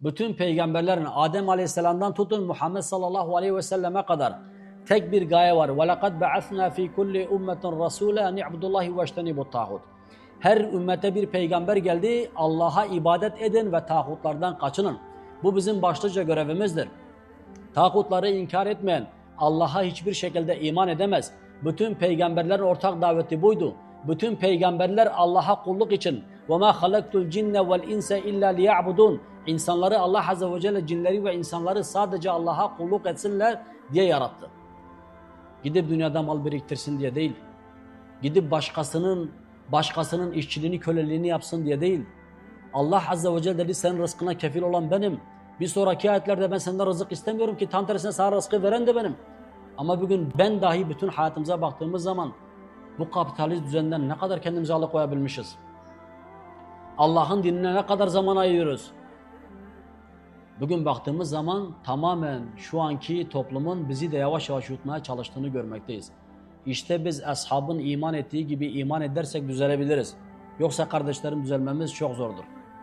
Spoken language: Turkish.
bütün peygamberlerin Adem Aleyhisselam'dan tutun Muhammed sallallahu aleyhi ve selleme kadar tek bir gaye var. وَلَقَدْ بَعَثْنَا ف۪ي كُلِّ اُمَّةٍ رَسُولًا اَنْ يَعْبُدُ اللّٰهِ وَاجْتَنِبُ الطَّاغُوتِ Her ümmete bir peygamber geldi. Allah'a ibadet edin ve tağutlardan kaçının. Bu bizim başlıca görevimizdir. Tağutları inkar etmeyen Allah'a hiçbir şekilde iman edemez. Bütün peygamberlerin ortak daveti buydu. Bütün peygamberler Allah'a kulluk için وَمَا خَلَقْتُ الْجِنَّ وَالْاِنْسَ اِلَّا لِيَعْبُدُونَ İnsanları Allah Azze ve Celle cinleri ve insanları sadece Allah'a kulluk etsinler diye yarattı. Gidip dünyada mal biriktirsin diye değil. Gidip başkasının başkasının işçiliğini, köleliğini yapsın diye değil. Allah Azze ve Celle dedi senin rızkına kefil olan benim. Bir sonraki ayetlerde ben senden rızık istemiyorum ki tam tersine sana rızkı veren de benim. Ama bugün ben dahi bütün hayatımıza baktığımız zaman bu kapitalist düzenden ne kadar kendimizi alıkoyabilmişiz. Allah'ın dinine ne kadar zaman ayırıyoruz. Bugün baktığımız zaman tamamen şu anki toplumun bizi de yavaş yavaş yutmaya çalıştığını görmekteyiz. İşte biz ashabın iman ettiği gibi iman edersek düzelebiliriz. Yoksa kardeşlerim düzelmemiz çok zordur.